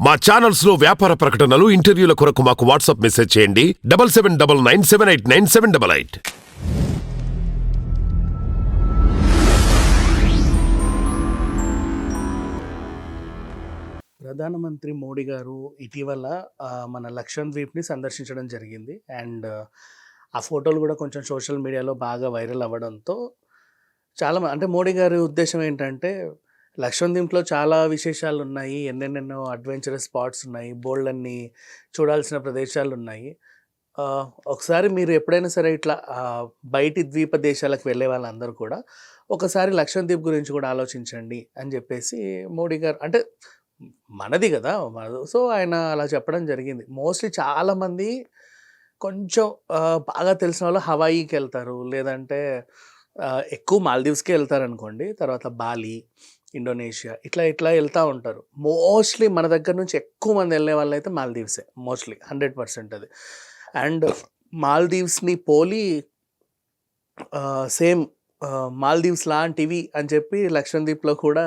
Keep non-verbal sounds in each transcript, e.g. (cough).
మా ఛానల్స్లో వ్యాపార ప్రకటనలు ఇంటర్వ్యూల కొరకు మాకు వాట్సాప్ మెసేజ్ చేయండి. Double seven double nine seven eight nine seven double eight. ప్రధానమంత్రి మోడీ గారు ఇటీవల మన మన లక్షద్వీప్ని సందర్శించడం జరిగింది. అండ్ ఆ ఫోటోలు కూడా కొంచెం సోషల్ మీడియాలో బాగా వైరల్ అవ్వడంతో చాలా అంటే మోడీ గారి ఉద్దేశం ఏంటంటే లక్షద్వీప్లో చాలా విశేషాలు ఉన్నాయి ఎన్నెన్నెన్నో అడ్వెంచరస్ స్పాట్స్ ఉన్నాయి. బోల్డ్ అన్ని చూడాల్సిన ప్రదేశాలు ఉన్నాయి ఒకసారి మీరు ఎప్పుడైనా సరే ఇట్లా బయటి ద్వీప దేశాలకు వెళ్ళే వాళ్ళందరూ కూడా ఒకసారి లక్షద్వీప్ గురించి కూడా ఆలోచించండి అని చెప్పేసి మోడీ గారు అంటే మనది కదా మనది. సో ఆయన అలా చెప్పడం జరిగింది. మోస్ట్లీ చాలామంది కొంచెం బాగా తెలిసిన వాళ్ళు హవాయికి వెళ్తారు. లేదంటే ఎక్కువ మాల్దీవ్స్కి వెళ్తారు అనుకోండి తర్వాత బాలి ఇండోనేషియా. ఇట్లా ఇట్లా వెళ్తూ ఉంటారు. మోస్ట్లీ మన దగ్గర నుంచి ఎక్కువ మంది వెళ్ళే వాళ్ళు అయితే మాల్దీవ్సే. మోస్ట్లీ హండ్రెడ్ పర్సెంట్ అది. అండ్ మాల్దీవ్స్ని పోలి సేమ్ మాల్దీవ్స్ లాంటివి అని చెప్పి లక్షద్వీప్లో కూడా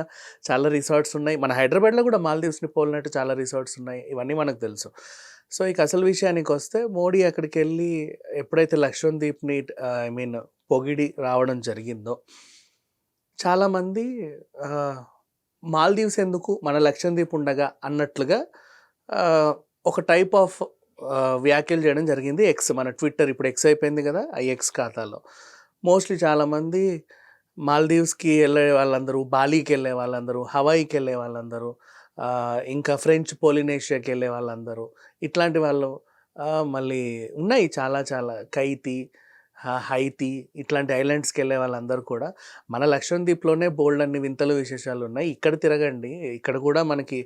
చాలా రిసార్ట్స్ ఉన్నాయి. మన హైదరాబాద్లో కూడా మాల్దీవ్స్ని పోలినట్టు చాలా రిసార్ట్స్ ఉన్నాయి. ఇవన్నీ మనకు తెలుసు. సో ఇక అసలు విషయానికి వస్తే మోడీ అక్కడికి వెళ్ళి ఎప్పుడైతే లక్షద్వీప్ని ఐ మీన్ పొగిడి రావడం జరిగిందో చాలామంది మాల్దీవ్స్ ఎందుకు మన లక్షద్వీప్ ఉండగా అన్నట్లుగా ఒక టైప్ ఆఫ్ వ్యాఖ్యలు చేయడం జరిగింది ఎక్స్ మన ట్విట్టర్ ఇప్పుడు ఎక్స్ అయిపోయింది కదా ఆ ఎక్స్ ఖాతాలో. మోస్ట్లీ చాలామంది మాల్దీవ్స్కి వెళ్ళే వాళ్ళందరూ బాలీకి వెళ్ళే వాళ్ళందరూ హవాయికి వెళ్ళే వాళ్ళందరూ ఇంకా ఫ్రెంచ్ పోలినేషియాకి వెళ్ళే వాళ్ళందరూ ఇట్లాంటి వాళ్ళు మళ్ళీ ఉన్నాయి చాలా చాలా. కైతి హైతి ఇట్లాంటి ఐలాండ్స్కి వెళ్ళే వాళ్ళందరూ కూడా మన లక్షద్వీప్లోనే బోల్డ్ అన్ని వింతలు విశేషాలు ఉన్నాయి. ఇక్కడ తిరగండి. ఇక్కడ కూడా మనకి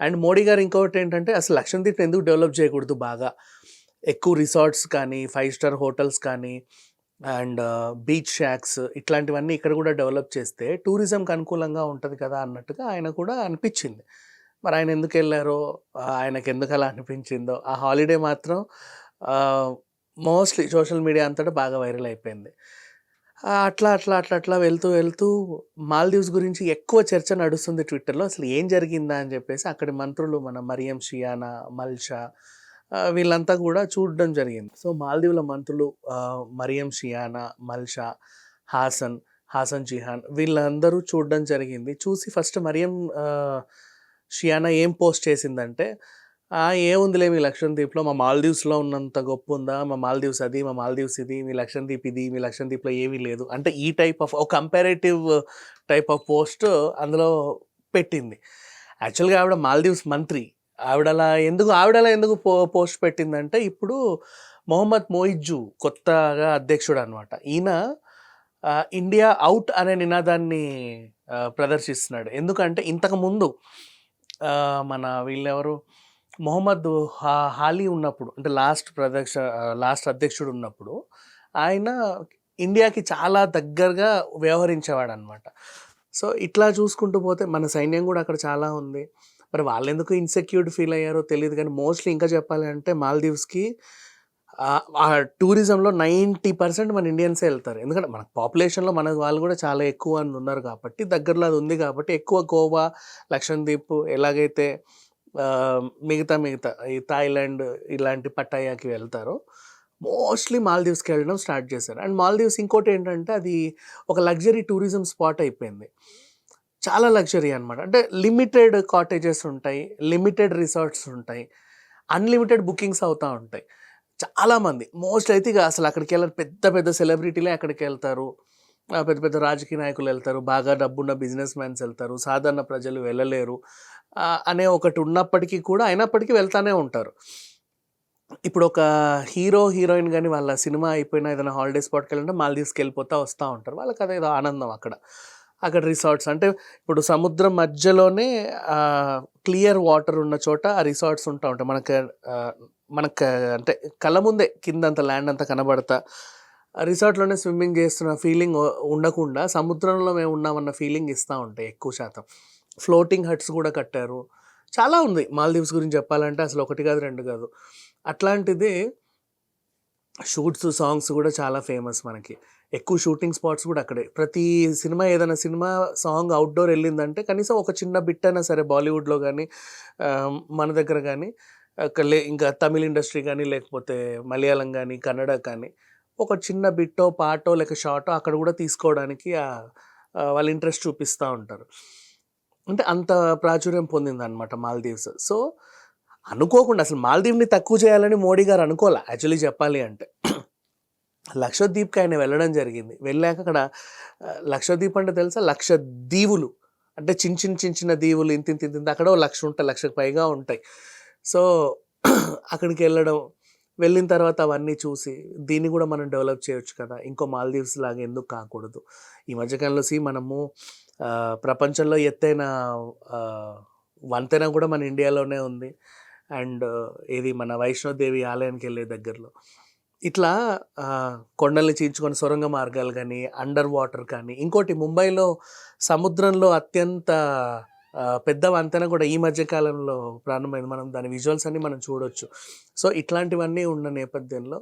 అండ్ మోడీ గారు ఇంకొకటి ఏంటంటే అసలు లక్షద్వీప్ ఎందుకు డెవలప్ చేయకూడదు బాగా? ఎక్కువ రిసార్ట్స్ కానీ ఫైవ్ స్టార్ హోటల్స్ కానీ అండ్ బీచ్ షాక్స్ ఇట్లాంటివన్నీ ఇక్కడ కూడా డెవలప్ చేస్తే టూరిజంకి అనుకూలంగా ఉంటుంది కదా అన్నట్టుగా ఆయన కూడా అనిపించింది. మరి ఆయన ఎందుకు వెళ్ళారో ఆయనకు ఎందుకు అలా అనిపించిందో? ఆ హాలిడే మాత్రం మోస్ట్లీ సోషల్ మీడియా అంతటా బాగా వైరల్ అయిపోయింది. అట్లా అట్లా అట్లా అట్లా వెళ్తూ వెళ్తూ మాల్దీవ్స్ గురించి ఎక్కువ చర్చ నడుస్తుంది ట్విట్టర్లో. అసలు ఏం జరిగిందా అని చెప్పేసి అక్కడి మంత్రులు మన మరియం షియానా మల్షా వీళ్ళంతా కూడా చూడడం జరిగింది. సో మాల్దీవుల మంత్రులు మరియం షియానా మల్షా హాసన్ హాసన్ జిహాన్ వీళ్ళందరూ చూడడం జరిగింది. చూసి ఫస్ట్ మరియం షియానా ఏం పోస్ట్ చేసిందంటే ఏముందిలే మీ లక్షద్వీప్లో మా మాల్దీవ్స్లో ఉన్నంత గొప్ప ఉందా మా మాల్దీవ్స్ అది మా మాల్దీవ్స్ ఇది మీ లక్షద్వీప్ ఇది మీ లక్షద్వీప్లో ఏమీ లేదు. అంటే ఈ టైప్ ఆఫ్ ఒక కంపారేటివ్ టైప్ ఆఫ్ పోస్ట్ అందులో పెట్టింది. యాక్చువల్గా ఆవిడ మాల్దీవ్స్ మంత్రి. ఆవిడలా ఎందుకు ఆవిడలా ఎందుకు పో పోస్ట్ పెట్టిందంటే ఇప్పుడు మొహమ్మద్ మోయిజు కొత్తగా అధ్యక్షుడు అనమాట ఈయన ఇండియా అవుట్ అనే నినాదాన్ని ప్రదర్శిస్తున్నాడు. ఎందుకంటే ఇంతకుముందు మన వీళ్ళెవరు? మొహమ్మద్ హాలీ ఉన్నప్పుడు అంటే లాస్ట్ ప్రదక్ష లాస్ట్ అధ్యక్షుడు ఉన్నప్పుడు ఆయన ఇండియాకి చాలా దగ్గరగా వ్యవహరించేవాడు అనమాట సో ఇట్లా చూసుకుంటూ పోతే మన సైన్యం కూడా అక్కడ చాలా ఉంది. మరి వాళ్ళు ఎందుకు ఇన్సెక్యూర్డ్ ఫీల్ అయ్యారో తెలియదు కానీ మోస్ట్లీ ఇంకా చెప్పాలి అంటే మాల్దీవ్స్కి ఆ- టూరిజంలో నైంటీ పర్సెంట్ మన ఇండియన్సే వెళ్తారు. ఎందుకంటే మన పాపులేషన్లో మన వాళ్ళు కూడా చాలా ఎక్కువ అని ఉన్నారు కాబట్టి దగ్గరలో అది ఉంది కాబట్టి ఎక్కువ గోవా లక్షద్వీప్ ఎలాగైతే మిగతా మిగతా ఈ థాయిలాండ్ ఇలాంటి పట్టాయాకి వెళ్తారో. మోస్ట్లీ మాల్దీవ్స్కి వెళ్ళడం స్టార్ట్ చేశారు. అండ్ మాల్దీవ్స్ ఇంకోటి ఏంటంటే అది ఒక లగ్జరీ టూరిజం స్పాట్ అయిపోయింది. చాలా లగ్జరీ అనమాట అంటే లిమిటెడ్ కాటేజెస్ ఉంటాయి లిమిటెడ్ రిసార్ట్స్ ఉంటాయి అన్లిమిటెడ్ బుకింగ్స్ అవుతూ ఉంటాయి. చాలామంది మోస్ట్ అయితే ఇక అసలు అక్కడికి వెళ్ళారు. పెద్ద పెద్ద సెలబ్రిటీలే అక్కడికి వెళ్తారు. పెద్ద పెద్ద రాజకీయ నాయకులు వెళ్తారు బాగా డబ్బున్న బిజినెస్ మ్యాన్స్ వెళ్తారు సాధారణ ప్రజలు వెళ్ళలేరు అనే ఒకటి ఉన్నప్పటికీ కూడా అయినప్పటికీ వెళ్తానే ఉంటారు. ఇప్పుడు ఒక హీరో హీరోయిన్ కానీ వాళ్ళ సినిమా అయిపోయినా ఏదైనా హాలిడే స్పాట్కి వెళ్ళినా మాల్దీవ్స్కి వెళ్ళిపోతా వస్తూ ఉంటారు. వాళ్ళకి అదేదో ఆనందం అక్కడ. అక్కడ రిసార్ట్స్ అంటే ఇప్పుడు సముద్రం మధ్యలోనే క్లియర్ వాటర్ ఉన్న చోట ఆ రిసార్ట్స్ ఉంటా ఉంటాయి. మనకు మనకు అంటే కళ్ళ ముందే కిందంత ల్యాండ్ అంతా కనబడతా రిసార్ట్లోనే స్విమ్మింగ్ చేస్తున్న ఫీలింగ్ ఉండకుండా సముద్రంలో మేము ఉన్నామన్న ఫీలింగ్ ఇస్తూ ఉంటాయి ఎక్కువ శాతం. ఫ్లోటింగ్ హట్స్ కూడా కట్టారు. చాలా ఉంది. మాల్దీవ్స్ గురించి చెప్పాలంటే అసలు ఒకటి కాదు రెండు కాదు. అట్లాంటిది షూట్స్ సాంగ్స్ కూడా చాలా ఫేమస్ మనకి. ఎక్కువ షూటింగ్ స్పాట్స్ కూడా అక్కడే. ప్రతి సినిమా ఏదైనా సినిమా సాంగ్ అవుట్డోర్ వెళ్ళిందంటే కనీసం ఒక చిన్న బిట్ అయినా సరే బాలీవుడ్లో కానీ మన దగ్గర కానీ లే ఇంకా తమిళ ఇండస్ట్రీ కానీ లేకపోతే మలయాళం కానీ కన్నడ కానీ ఒక చిన్న బిట్టో పాటో లేక షార్టో అక్కడ కూడా తీసుకోవడానికి వాళ్ళు ఇంట్రెస్ట్ చూపిస్తూ ఉంటారు. అంటే అంత ప్రాచుర్యం పొందింది అనమాట మాల్దీవ్స్. సో అనుకోకుండా అసలు మాల్దీవ్ని తక్కువ చేయాలని మోడీ గారు అనుకోలే యాక్చువల్లీ చెప్పాలి అంటే. లక్షద్వీప్కి ఆయన వెళ్ళడం జరిగింది. వెళ్ళాక అక్కడ లక్షద్వీప్ అంటే తెలుసా? లక్ష దీవులు అంటే చిన్న చిన్న చిన్న చిన్న దీవులు ఇంత ఇంత ఇంత అక్కడ లక్ష ఉంటాయి లక్షకు పైగా ఉంటాయి. సో అక్కడికి వెళ్ళడం వెళ్ళిన తర్వాత అవన్నీ చూసి దీన్ని కూడా మనం డెవలప్ చేయొచ్చు కదా. ఇంకో మాల్దీవ్స్ లాగా ఎందుకు కాకూడదు? ఈ మధ్యకాలంలో సి మనము ప్రపంచంలో ఎత్తైన వంతెన కూడా మన ఇండియాలోనే ఉంది. అండ్ ఇది మన వైష్ణోదేవి ఆలయానికి వెళ్ళే దగ్గరలో. ఇట్లా కొండల్ని చీల్చుకొని సొరంగ మార్గాలు కానీ అండర్ వాటర్ కానీ ఇంకోటి ముంబైలో సముద్రంలో అత్యంత పెద్ద వంతెన కూడా ఈ మధ్య కాలంలో ప్రారంభమైంది. మనం దాని విజువల్స్ అన్ని మనం చూడొచ్చు. సో ఇట్లాంటివన్నీ ఉన్న నేపథ్యంలో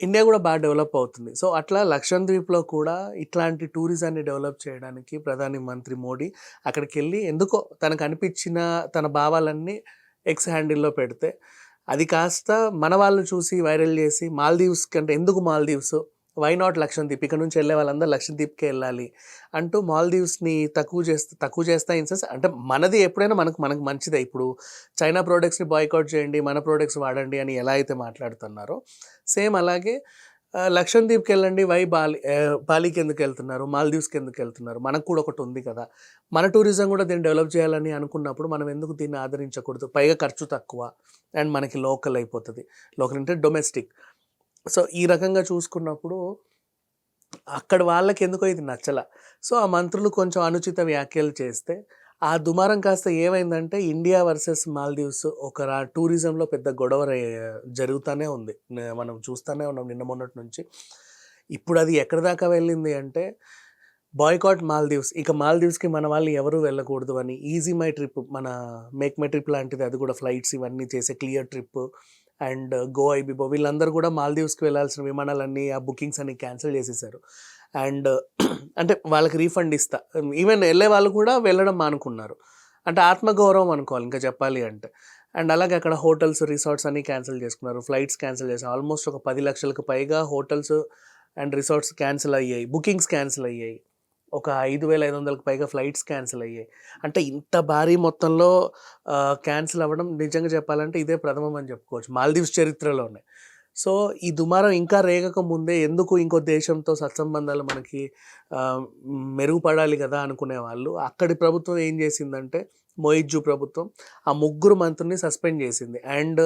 ఇండియా కూడా బాగా డెవలప్ అవుతుంది. సో అట్లా లక్షద్వీప్లో కూడా ఇట్లాంటి టూరిజాన్ని డెవలప్ చేయడానికి ప్రధాని మంత్రి మోడీ అక్కడికి వెళ్ళి ఎందుకో తనకు అనిపించిన తన భావాలన్నీ ఎక్స్ హ్యాండిల్లో పెడితే అది కాస్త మన వాళ్ళు చూసి వైరల్ చేసి మాల్దీవ్స్ కంటే ఎందుకు మాల్దీవ్స్ వై నాట్ లక్షద్వీప్ ఇక్కడ నుంచి వెళ్ళే వాళ్ళందరూ లక్షద్వీప్కే వెళ్ళాలి. అంటూ మాల్దీవ్స్ని తక్కువ చేస్తే తక్కువ చేస్తా ఇన్ సెన్స్ అంటే మనది ఎప్పుడైనా మనకు మనకు మంచిదే. ఇప్పుడు చైనా ప్రోడక్ట్స్ని బాయ్కౌట్ చేయండి మన ప్రోడక్ట్స్ వాడండి అని ఎలా అయితే మాట్లాడుతున్నారో సేమ్ అలాగే లక్షద్వీప్కి వెళ్ళండి. వై బాలి బాలికి ఎందుకు వెళ్తున్నారు? మాల్దీవ్స్కి ఎందుకు వెళ్తున్నారు? మనకు కూడా ఒకటి ఉంది కదా. మన టూరిజం కూడా దీన్ని డెవలప్ చేయాలని అనుకున్నప్పుడు మనం ఎందుకు దీన్ని ఆదరించకూడదు? పైగా ఖర్చు తక్కువ అండ్ మనకి లోకల్ అయిపోతుంది. లోకల్ అంటే డొమెస్టిక్ సో ఈ రకంగా చూసుకున్నప్పుడు అక్కడ వాళ్ళకి ఎందుకో ఇది నచ్చల. సో ఆ మంత్రులు కొంచెం అనుచిత వ్యాఖ్యలు చేస్తే ఆ దుమారం కాస్త ఏమైందంటే ఇండియా వర్సెస్ మాల్దీవ్స్ ఒక టూరిజంలో పెద్ద గొడవ జరుగుతూనే ఉంది. మనం చూస్తూనే ఉన్నాం నిన్న మొన్నటి నుంచి. ఇప్పుడు అది ఎక్కడి దాకా వెళ్ళింది అంటే బాయ్కాట్ మాల్దీవ్స్. ఇక మాల్దీవ్స్కి మన వాళ్ళు ఎవరు వెళ్ళకూడదు అని ఈజీ మై ట్రిప్ మన మేక్ మై ట్రిప్ లాంటిది అది కూడా ఫ్లైట్స్ ఇవన్నీ చేసే clear trip and Goibibo వీళ్ళందరూ కూడా మాల్దీవ్స్కి వెళ్ళాల్సిన విమానాలన్నీ ఆ బుకింగ్స్ అన్ని క్యాన్సిల్ చేసేసారు. అండ్ (clears throat) అంటే వాళ్ళకి రీఫండ్ ఇస్తా. ఈవెన్ వెళ్ళే వాళ్ళు కూడా వెళ్ళడం మానుకున్నారు. అంటే ఆత్మగౌరవం అనుకోవాలి ఇంకా చెప్పాలి అంటే. అండ్ అలాగే అక్కడ హోటల్స్ రిసార్ట్స్ అన్ని క్యాన్సిల్ చేసుకున్నారు. ఫ్లైట్స్ క్యాన్సిల్ చేశారు. ఆల్మోస్ట్ ఒక పది లక్షలకు పైగా హోటల్స్ అండ్ రిసార్ట్స్ క్యాన్సిల్ అయ్యాయి. బుకింగ్స్ క్యాన్సిల్ అయ్యాయి. ఒక ఐదు వేల ఐదు వందలకు పైగా ఫ్లైట్స్ క్యాన్సిల్ అయ్యాయి. అంటే ఇంత భారీ మొత్తంలో క్యాన్సిల్ అవ్వడం నిజంగా చెప్పాలంటే ఇదే ప్రథమం అని చెప్పుకోవచ్చు. మాల్దీవ్స్ చరిత్రలోనే. సో ఈ దుమారం ఇంకా రేగక ముందే ఎందుకు ఇంకో దేశంతో సత్సంబంధాలు మనకి మెరుగుపడాలి కదా అనుకునే వాళ్ళు అక్కడి ప్రభుత్వం ఏం చేసిందంటే మొయిజ్జు ప్రభుత్వం ఆ ముగ్గురు మంత్రుల్ని సస్పెండ్ చేసింది. అండ్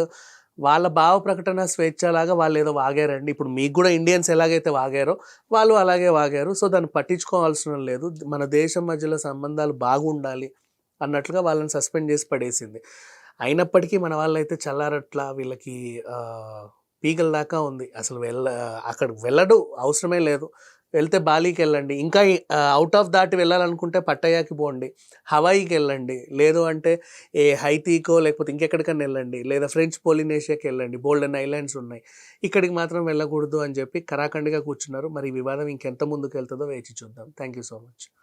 వాళ్ళ భావ ప్రకటన స్వేచ్ఛలాగా వాళ్ళు ఏదో వాగారండి. ఇప్పుడు మీకు కూడా ఇండియన్స్ ఎలాగైతే వాగారో వాళ్ళు అలాగే వాగారు. సో దాన్ని పట్టించుకోవాల్సిన లేదు. మన దేశం మధ్యలో సంబంధాలు బాగుండాలి అన్నట్లుగా వాళ్ళని సస్పెండ్ చేసి పడేసింది. అయినప్పటికీ మన వాళ్ళైతే చల్లారట్లా వీళ్ళకి ఆ, పీకల దాకా ఉంది. అసలు వెళ్ళ అక్కడికి వెళ్ళడు అవసరమే లేదు. వెళ్తే బాలీకి వెళ్ళండి ఇంకా అవుట్ ఆఫ్ దాటి వెళ్ళాలనుకుంటే పట్టయాకి పోండి. హవాయికి వెళ్ళండి లేదు అంటే ఏ హైతీకో లేకపోతే ఇంకెక్కడికైనా వెళ్ళండి. లేదా ఫ్రెంచ్ పోలినేషియాకి వెళ్ళండి. బోల్డెన్ ఐలాండ్స్ ఉన్నాయి. ఇక్కడికి మాత్రం వెళ్ళకూడదు అని చెప్పి కరాఖండిగా కూర్చున్నారు. మరి వివాదం ఇంకెంత ముందుకు వెళ్తుందో వేచి చూద్దాం. Thank you so much.